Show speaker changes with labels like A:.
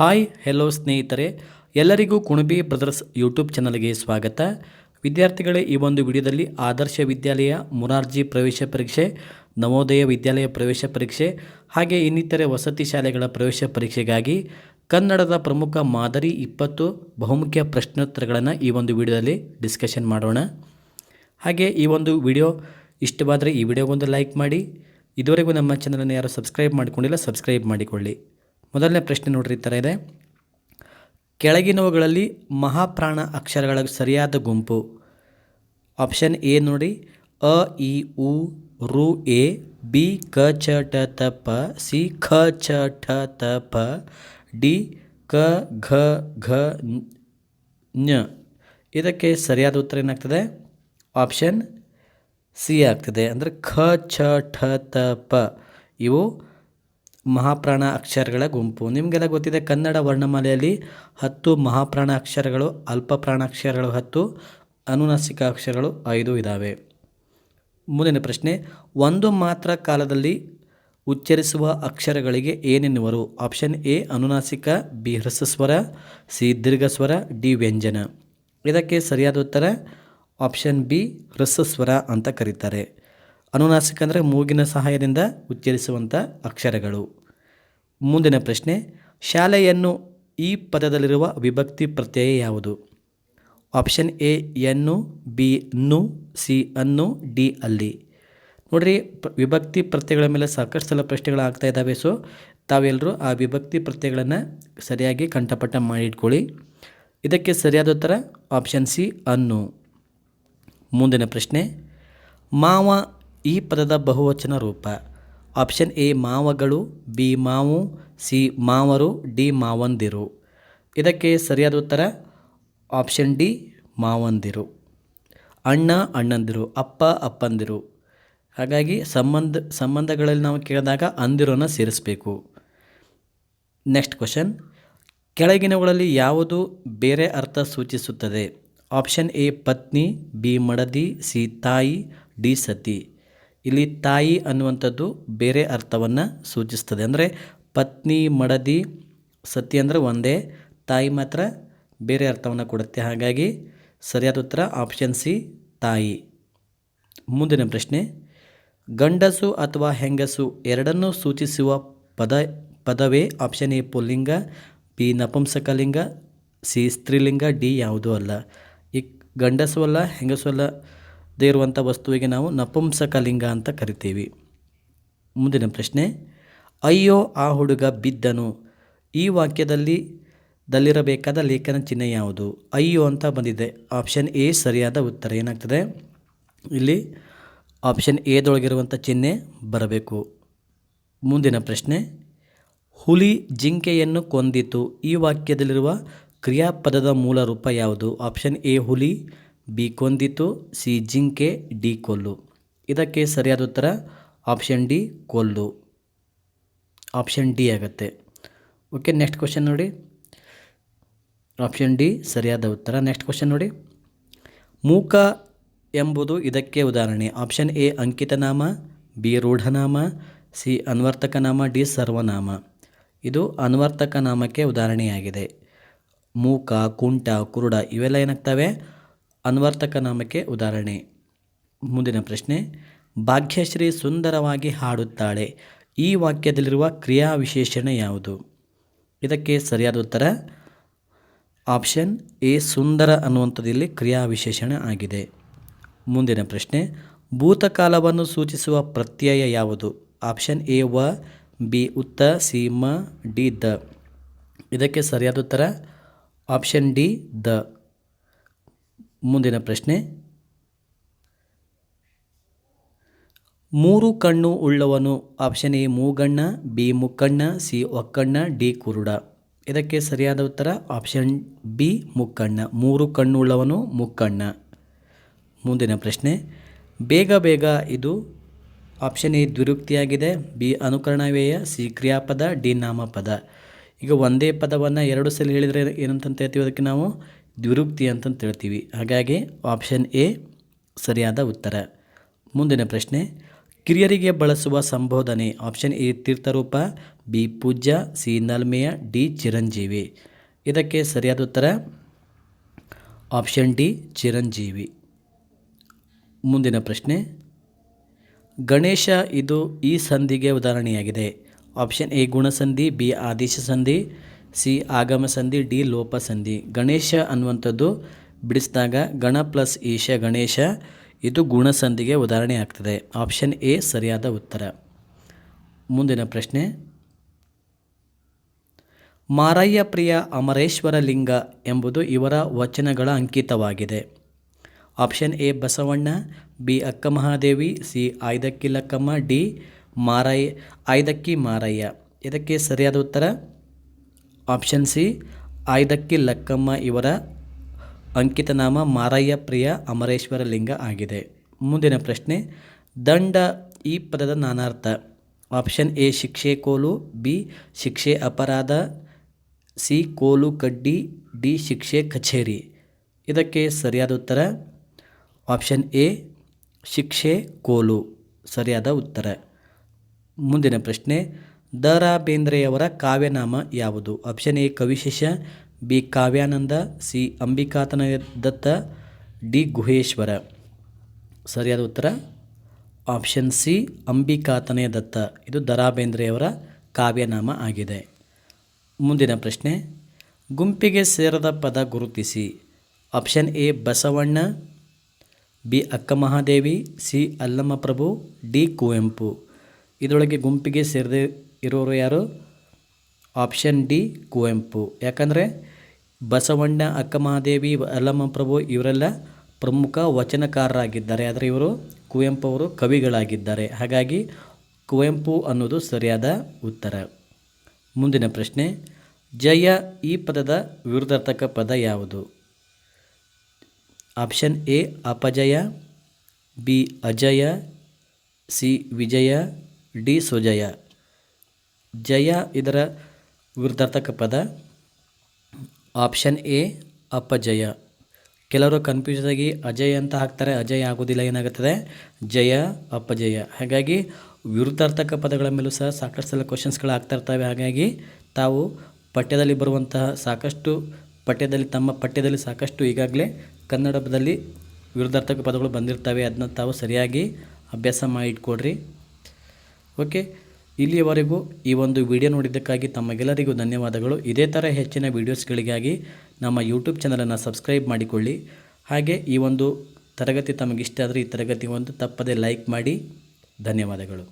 A: Hi hello ಸ್ನೇಹಿತರೆ. ಎಲ್ಲರಿಗೂ Kunbi brothers YouTube ಚಾನಲ್ಗೆ ಸ್ವಾಗತ. ವಿದ್ಯಾರ್ಥಿಗಳೇ, ಈ ಒಂದು ವಿಡಿಯೋದಲ್ಲಿ ಆದರ್ಶ ವಿದ್ಯಾಲಯ ಮುರಾರ್ಜಿ ಪ್ರವೇಶ ಪರೀಕ್ಷೆ, ನವೋದಯ ವಿದ್ಯಾಲಯ ಪ್ರವೇಶ ಪರೀಕ್ಷೆ, ಹಾಗೆ ಇನ್ನಿತರೆ ವಸತಿ ಶಾಲೆಗಳ ಪ್ರವೇಶ ಪರೀಕ್ಷೆಗಾಗಿ ಕನ್ನಡದ ಪ್ರಮುಖ ಮಾದರಿ ಇಪ್ಪತ್ತು ಬಹುಮುಖ್ಯ ಪ್ರಶ್ನೋತ್ತರಗಳನ್ನು ಈ ಒಂದು ವಿಡಿಯೋದಲ್ಲಿ ಡಿಸ್ಕಷನ್ ಮಾಡೋಣ. ಹಾಗೆ ಈ ಒಂದು ವಿಡಿಯೋ ಇಷ್ಟವಾದರೆ ಈ ವಿಡಿಯೋಗೊಂದು ಲೈಕ್ ಮಾಡಿ. ಇದುವರೆಗೂ ನಮ್ಮ ಚಾನಲನ್ನು ಯಾರು ಸಬ್ಸ್ಕ್ರೈಬ್ ಮಾಡಿಕೊಂಡಿಲ್ಲ ಸಬ್ಸ್ಕ್ರೈಬ್ ಮಾಡಿಕೊಳ್ಳಿ. ಮೊದಲನೇ ಪ್ರಶ್ನೆ ನೋಡ್ರಿ ಈ ಥರ ಇದೆ. ಕೆಳಗಿನವುಗಳಲ್ಲಿ ಮಹಾಪ್ರಾಣ ಅಕ್ಷರಗಳ ಸರಿಯಾದ ಗುಂಪು. ಆಪ್ಷನ್ ಎ ನೋಡಿ. ಅ, ಇ, ಉ, ರು, ಎ, ಬಿ, ಕ, ಚ, ಟ, ತ, ಪ, ಸಿ, ಖ, ಚ, ಠ, ತ, ಪ, ಡಿ, ಕ, ಘ ಘ ಞ. ಇದಕ್ಕೆ ಸರಿಯಾದ ಉತ್ತರ ಏನಾಗ್ತದೆ? ಆಪ್ಷನ್ ಸಿ ಆಗ್ತದೆ. ಅಂದರೆ ಖ ಛ ಠ, ತ, ಪ. ಇವು ಮಹಾಪ್ರಾಣ ಅಕ್ಷರಗಳ ಗುಂಪು. ನಿಮಗೆಲ್ಲ ಗೊತ್ತಿದೆ, ಕನ್ನಡ ವರ್ಣಮಾಲೆಯಲ್ಲಿ ಹತ್ತು ಮಹಾಪ್ರಾಣ ಅಕ್ಷರಗಳು, ಅಲ್ಪ ಪ್ರಾಣಾಕ್ಷರಗಳು ಹತ್ತು, ಅನುನಾಸಿಕ ಅಕ್ಷರಗಳು ಐದು ಇದ್ದಾವೆ ಮುಂದಿನ ಪ್ರಶ್ನೆ, ಒಂದು ಮಾತ್ರ ಕಾಲದಲ್ಲಿ ಉಚ್ಚರಿಸುವ ಅಕ್ಷರಗಳಿಗೆ ಏನೆನ್ನುವರು? ಆಪ್ಷನ್ ಎ, ಅನುನಾಸಿಕ, ಬಿ, ಹ್ರಸ್ವಸ್ವರ, ಸಿ, ದೀರ್ಘಸ್ವರ, ಡಿ, ವ್ಯಂಜನ. ಇದಕ್ಕೆ ಸರಿಯಾದ ಉತ್ತರ, ಆಪ್ಷನ್ ಬಿ, ಹ್ರಸ್ವಸ್ವರ ಅಂತ ಕರೀತಾರೆ. ಅನುನಾಸಿಕ ಅಂದರೆ ಮೂಗಿನ ಸಹಾಯದಿಂದ ಉಚ್ಚರಿಸುವಂಥ ಅಕ್ಷರಗಳು. ಮುಂದಿನ ಪ್ರಶ್ನೆ, ಶಾಲೆಯನ್ನು ಈ ಪದದಲ್ಲಿರುವ ವಿಭಕ್ತಿ ಪ್ರತ್ಯಯ ಯಾವುದು? ಆಪ್ಷನ್ ಎ, ಎನ್ನು, ಬಿ ನು ಸಿ, ಅನ್ನು, ಡಿ, ಅಲ್ಲಿ. ನೋಡಿರಿ ವಿಭಕ್ತಿ ಪ್ರತ್ಯಯಗಳ ಮೇಲೆ ಸಾಕಷ್ಟು ಸಲ ಪ್ರಶ್ನೆಗಳು ಆಗ್ತಾ ಇದ್ದಾವೆ, ಸೊ ತಾವೆಲ್ಲರೂ ಆ ವಿಭಕ್ತಿ ಪ್ರತ್ಯಯಗಳನ್ನು ಸರಿಯಾಗಿ ಕಂಠಪಟ್ಟ ಮಾಡಿಟ್ಕೊಳ್ಳಿ. ಇದಕ್ಕೆ ಸರಿಯಾದ ಉತ್ತರ ಆಪ್ಷನ್ ಸಿ, ಅನ್ನು. ಮುಂದಿನ ಪ್ರಶ್ನೆ, ಮಾವ ಈ ಪದದ ಬಹುವಚನ ರೂಪ. ಆಪ್ಷನ್ ಎ, ಮಾವಗಳು, ಬಿ, ಮಾವು, ಸಿ, ಮಾವರು, ಡಿ, ಮಾವಂದಿರು. ಇದಕ್ಕೆ ಸರಿಯಾದ ಉತ್ತರ? ಆಪ್ಷನ್ ಡಿ, ಮಾವಂದಿರು. ಅಣ್ಣ, ಅಣ್ಣಂದಿರು, ಅಪ್ಪ, ಅಪ್ಪಂದಿರು. ಹಾಗಾಗಿ ಸಂಬಂಧ, ಸಂಬಂಧಗಳಲ್ಲಿ ನಾವು ಕೇಳಿದಾಗ ಅಂದಿರೋನ ಸೇರಿಸಬೇಕು. Next question. ಕೆಳಗಿನವುಗಳಲ್ಲಿ ಯಾವುದು ಬೇರೆ ಅರ್ಥ ಸೂಚಿಸುತ್ತದೆ? ಆಪ್ಷನ್ ಎ, ಪತ್ನಿ, ಬಿ, ಮಡದಿ, ಸಿ, ತಾಯಿ, ಡಿ, ಸತಿ. ಇಲ್ಲಿ ತಾಯಿ ಅನ್ನುವಂಥದ್ದು ಬೇರೆ ಅರ್ಥವನ್ನು ಸೂಚಿಸ್ತದೆ. ಅಂದರೆ ಪತ್ನಿ, ಮಡದಿ, ಸತಿ ಅಂದರೆ ಒಂದೇ, ತಾಯಿ ಮಾತ್ರ ಬೇರೆ ಅರ್ಥವನ್ನು ಕೊಡುತ್ತೆ. ಹಾಗಾಗಿ ಸರಿಯಾದ ಉತ್ತರ ಆಪ್ಷನ್ ಸಿ ತಾಯಿ. ಮುಂದಿನ ಪ್ರಶ್ನೆ, ಗಂಡಸು ಅಥವಾ ಹೆಂಗಸು ಎರಡನ್ನೂ ಸೂಚಿಸುವ ಪದ, ಪದವೇ ಆಪ್ಷನ್ ಎ ಪುಲ್ಲಿಂಗ ಬಿ ನಪುಂಸಕಲಿಂಗ ಸಿ ಸ್ತ್ರೀಲಿಂಗ ಡಿ ಯಾವುದೂ ಅಲ್ಲ. ಈ ಗಂಡಸು ಅಲ್ಲ, ಹೆಂಗಸು ಅಲ್ಲದೇ ಇರುವಂಥ ವಸ್ತುವಿಗೆ ನಾವು ನಪುಂಸಕಲಿಂಗ ಅಂತ ಕರಿತೀವಿ. ಮುಂದಿನ ಪ್ರಶ್ನೆ, ಅಯ್ಯೋ, ಆ ಹುಡುಗ ಬಿದ್ದನು. ಈ ವಾಕ್ಯದಲ್ಲಿ ದಲ್ಲಿರಬೇಕಾದ ಲೇಖನ ಚಿಹ್ನೆ ಯಾವುದು? ಅಯ್ಯೋ ಅಂತ ಬಂದಿದೆ. ಆಪ್ಷನ್ ಎ ಸರಿಯಾದ ಉತ್ತರ. ಏನಾಗ್ತದೆ? ಇಲ್ಲಿ ಆಪ್ಷನ್ ಎದೊಳಗಿರುವಂಥ ಚಿಹ್ನೆ ಬರಬೇಕು. ಮುಂದಿನ ಪ್ರಶ್ನೆ, ಹುಲಿ ಜಿಂಕೆಯನ್ನು ಕೊಂದಿತು. ಈ ವಾಕ್ಯದಲ್ಲಿರುವ ಕ್ರಿಯಾಪದದ ಮೂಲ ರೂಪ ಯಾವುದು? ಆಪ್ಷನ್ ಎ ಹುಲಿ ಬಿ ಕೊಂದಿತು, ಸಿ ಜಿಂಕೆ, ಡಿ ಕೊಲ್ಲು. ಇದಕ್ಕೆ ಸರಿಯಾದ ಉತ್ತರ ಆಪ್ಷನ್ ಡಿ ಕೊಲ್ಲು. ಆಪ್ಷನ್ ಡಿ ಆಗುತ್ತೆ. ಓಕೆ, ನೆಕ್ಸ್ಟ್ ಕ್ವಶನ್ ನೋಡಿ. ಆಪ್ಷನ್ ಡಿ ಸರಿಯಾದ ಉತ್ತರ. ನೆಕ್ಸ್ಟ್ ಕ್ವಶನ್ ನೋಡಿ. ಮೂಕ ಎಂಬುದು ಇದಕ್ಕೆ ಉದಾಹರಣೆ. ಆಪ್ಷನ್ ಎ ಅಂಕಿತನಾಮ, ಬಿ ರೂಢನಾಮ, ಸಿ ಅನ್ವರ್ತಕ ನಾಮ ಡಿ ಸರ್ವನಾಮ. ಇದು ಅನ್ವರ್ತಕ ನಾಮಕ್ಕೆ ಉದಾಹರಣೆಯಾಗಿದೆ. ಮೂಕ, ಕುಂಟ, ಕುರುಡ ಇವೆಲ್ಲ ಏನಾಗ್ತವೆ? ಅನ್ವರ್ತಕ ನಾಮಕ್ಕೆ ಉದಾಹರಣೆ. ಮುಂದಿನ ಪ್ರಶ್ನೆ, ಭಾಗ್ಯಶ್ರೀ ಸುಂದರವಾಗಿ ಹಾಡುತ್ತಾಳೆ. ಈ ವಾಕ್ಯದಲ್ಲಿರುವ ಕ್ರಿಯಾ ವಿಶೇಷಣ ಯಾವುದು? ಇದಕ್ಕೆ ಸರಿಯಾದ ಉತ್ತರ, ಆಪ್ಷನ್ ಎ, ಸುಂದರ ಅನ್ನುವಂಥದ್ದಲ್ಲಿ ಕ್ರಿಯಾ ವಿಶೇಷಣ ಆಗಿದೆ. ಮುಂದಿನ ಪ್ರಶ್ನೆ, ಭೂತಕಾಲವನ್ನು ಸೂಚಿಸುವ ಪ್ರತ್ಯಯ ಯಾವುದು? ಆಪ್ಷನ್ ಎ, ವ, ಬಿ, ಉತ್ತ, ಸಿ, ಮ, ಡಿ, ದ. ಇದಕ್ಕೆ ಸರಿಯಾದ ಉತ್ತರ, ಆಪ್ಷನ್ ಡಿ, ದ. ಮುಂದಿನ ಪ್ರಶ್ನೆ. ಮೂರು ಕಣ್ಣು ಉಳ್ಳವನು ಆಪ್ಷನ್ ಎ ಮೂಗಣ್ಣ, ಬಿ ಮುಕ್ಕಣ್ಣ, ಸಿ ಒಕ್ಕಣ್ಣ, ಡಿ ಕುರುಡ. ಇದಕ್ಕೆ ಸರಿಯಾದ ಉತ್ತರ ಆಪ್ಷನ್ ಬಿ ಮುಕ್ಕಣ್ಣ. ಮೂರು ಕಣ್ಣು ಉಳ್ಳವನು ಮುಕ್ಕಣ್ಣ. ಮುಂದಿನ ಪ್ರಶ್ನೆ. ಬೇಗ ಬೇಗ ಇದು ಆಪ್ಷನ್ ಎ ದ್ವಿರುಕ್ತಿಯಾಗಿದೆ, ಬಿ ಅನುಕರಣವ್ಯಯ ಸಿ ಕ್ರಿಯಾಪದ, ಡಿ ನಾಮಪದ. ಈಗ ಒಂದೇ ಪದವನ್ನು ಎರಡು ಸಲ ಹೇಳಿದರೆ ಏನಂತ ಹೇಳ್ತೀವಿ ಅದಕ್ಕೆ ನಾವು? ದ್ವಿರುಕ್ತಿ ಅಂತಂತ ಹೇಳ್ತೀವಿ ಹಾಗಾಗಿ ಆಪ್ಷನ್ ಎ ಸರಿಯಾದ ಉತ್ತರ. ಮುಂದಿನ ಪ್ರಶ್ನೆ, ಕಿರಿಯರಿಗೆ ಬಳಸುವ ಸಂಬೋಧನೆ. ಆಪ್ಷನ್ ಎ ತೀರ್ಥರೂಪ. ಬಿ ಪೂಜ್ಯ. ಸಿ ನಲ್ಮೆಯ. ಡಿ ಚಿರಂಜೀವಿ. ಇದಕ್ಕೆ ಸರಿಯಾದ ಉತ್ತರ? ಆಪ್ಷನ್ ಡಿ ಚಿರಂಜೀವಿ. ಮುಂದಿನ ಪ್ರಶ್ನೆ, ಗಣೇಶ ಇದು ಈ ಸಂಧಿಗೆ ಉದಾಹರಣೆಯಾಗಿದೆ. Option A ಗುಣಸಂಧಿ. ಬಿ ಆದೇಶ ಸಂಧಿ. ಸಿ ಆಗಮ ಸಂಧಿ ಡಿ ಲೋಪ ಸಂಧಿ ಗಣೇಶ ಅನ್ನುವಂಥದ್ದು ಬಿಡಿಸಿದಾಗ ಗಣ ಪ್ಲಸ್ ಈಶ ಗಣೇಶ. ಇದು ಗುಣಸಂಧಿಗೆ ಉದಾಹರಣೆ ಆಗ್ತದೆ. ಆಪ್ಷನ್ ಎ ಸರಿಯಾದ ಉತ್ತರ. ಮುಂದಿನ ಪ್ರಶ್ನೆ. ಮಾರಯ್ಯ ಪ್ರಿಯ ಅಮರೇಶ್ವರ ಲಿಂಗ ಎಂಬುದು ಇವರ ವಚನಗಳ ಅಂಕಿತವಾಗಿದೆ. Option A Basavanna, B Akka Mahadevi C Aydakki Lakkamma D Marayya, Aydakki Marayya. ಇದಕ್ಕೆ ಸರಿಯಾದ ಉತ್ತರ? ಆಪ್ಷನ್ ಸಿ ಆಯ್ದಕ್ಕಿ ಲಕ್ಕಮ್ಮ ಇವರ ಅಂಕಿತನಾಮ ಮಾರಯ್ಯ ಪ್ರಿಯ ಅಮರೇಶ್ವರ ಲಿಂಗ ಆಗಿದೆ. ಮುಂದಿನ ಪ್ರಶ್ನೆ, ದಂಡ ಈ ಪದದ ನಾನಾರ್ಥ. ಆಪ್ಷನ್ ಎ ಶಿಕ್ಷೆ ಕೋಲು ಬಿ ಶಿಕ್ಷೆ ಅಪರಾಧ ಸಿ ಕೋಲು ಕಡ್ಡಿ ಡಿ ಶಿಕ್ಷೆ ಕಚೇರಿ. ಇದಕ್ಕೆ ಸರಿಯಾದ ಉತ್ತರ? ಆಪ್ಷನ್ ಎ ಶಿಕ್ಷೆ ಕೋಲು. ಸರಿಯಾದ ಉತ್ತರ. ಮುಂದಿನ ಪ್ರಶ್ನೆ ದ ರಾ ಬೇಂದ್ರೆಯವರ ಕಾವ್ಯನಾಮ ಯಾವುದು? Option A Kavishesha B, Kavyananda, C Ambikatanayadatta D, Guheshwara. ಸರಿಯಾದ ಉತ್ತರ? ಆಪ್ಷನ್ ಸಿ ಅಂಬಿಕಾತನಯ ದತ್ತ ಇದು ದ ಬೇಂದ್ರೆಯವರ ಕಾವ್ಯನಾಮ ಆಗಿದೆ. ಮುಂದಿನ ಪ್ರಶ್ನೆ. ಗುಂಪಿಗೆ ಸೇರದ ಪದ ಗುರುತಿಸಿ. Option A, Basavanna, B Akka Mahadevi C Allamaprabhu D, Kuvempu. ಇದರೊಳಗೆ ಗುಂಪಿಗೆ ಸೇರದೆ ಇರೋರು ಯಾರು? Option D Kuvempu. ಯಾಕಂದರೆ ಬಸವಣ್ಣ, ಅಕ್ಕಮಹಾದೇವಿ ಅಲ್ಲಮಪ್ರಭು ಇವರೆಲ್ಲ ಪ್ರಮುಖ ವಚನಕಾರರಾಗಿದ್ದಾರೆ. ಆದರೆ ಇವರು ಕುವೆಂಪು ಅವರು ಕವಿಗಳಾಗಿದ್ದಾರೆ. ಹಾಗಾಗಿ ಕುವೆಂಪು ಅನ್ನೋದು ಸರಿಯಾದ ಉತ್ತರ. ಮುಂದಿನ ಪ್ರಶ್ನೆ, ಜಯ ಈ ಪದದ ವಿರುದ್ಧಾರ್ಥಕ ಪದ ಯಾವುದು? ಆಪ್ಷನ್ ಎ ಅಪಜಯ ಬಿ ಅಜಯ ಸಿ ವಿಜಯ ಡಿ ಸುಜಯ ಜಯ ಇದರ ವಿರುದ್ಧಾರ್ಥಕ ಪದ. ಆಪ್ಷನ್ ಎ, ಅಪಜಯ. ಕೆಲವರು ಕನ್ಫ್ಯೂಸ್ ಆಗಿ ಅಜಯ ಅಂತ ಹಾಕ್ತಾರೆ, ಅಜಯ ಆಗೋದಿಲ್ಲ, ಏನಾಗುತ್ತದೆ? ಜಯ, ಅಪಜಯ. ಹಾಗಾಗಿ ವಿರುದ್ಧಾರ್ಥಕ ಪದಗಳ ಮೇಲೂ ಸಹ ಸಾಕಷ್ಟು ಸಲ ಕ್ವಶನ್ಸ್ಗಳು ಆಗ್ತಾ ಇರ್ತವೆ. ಹಾಗಾಗಿ ತಾವು ಪಠ್ಯದಲ್ಲಿ ಬರುವಂತಹ ಸಾಕಷ್ಟು ಪಠ್ಯದಲ್ಲಿ, ತಮ್ಮ ಪಠ್ಯದಲ್ಲಿ ಸಾಕಷ್ಟು ಈಗಾಗಲೇ ಕನ್ನಡದಲ್ಲಿ ವಿರುದ್ಧಾರ್ಥಕ ಪದಗಳು ಬಂದಿರ್ತವೆ. ಅದನ್ನ ತಾವು ಸರಿಯಾಗಿ ಅಭ್ಯಾಸ ಮಾಡಿ ಇಟ್ಕೊಡ್ರಿ ಓಕೆ ಇಲ್ಲಿಯವರೆಗೂ ಈ ಒಂದು ವಿಡಿಯೋ ನೋಡಿದ್ದಕ್ಕಾಗಿ ತಮಗೆಲ್ಲರಿಗೂ ಧನ್ಯವಾದಗಳು. ಇದೇ ಥರ ಹೆಚ್ಚಿನ ವೀಡಿಯೋಸ್ಗಳಿಗಾಗಿ ನಮ್ಮ ಯೂಟ್ಯೂಬ್ ಚಾನಲನ್ನು ಸಬ್ಸ್ಕ್ರೈಬ್ ಮಾಡಿಕೊಳ್ಳಿ. ಹಾಗೆ ಈ ಒಂದು ತರಗತಿ ತಮಗಿಷ್ಟ ಆದರೆ ಈ ತರಗತಿ ಒಂದು ತಪ್ಪದೇ ಲೈಕ್ ಮಾಡಿ. ಧನ್ಯವಾದಗಳು.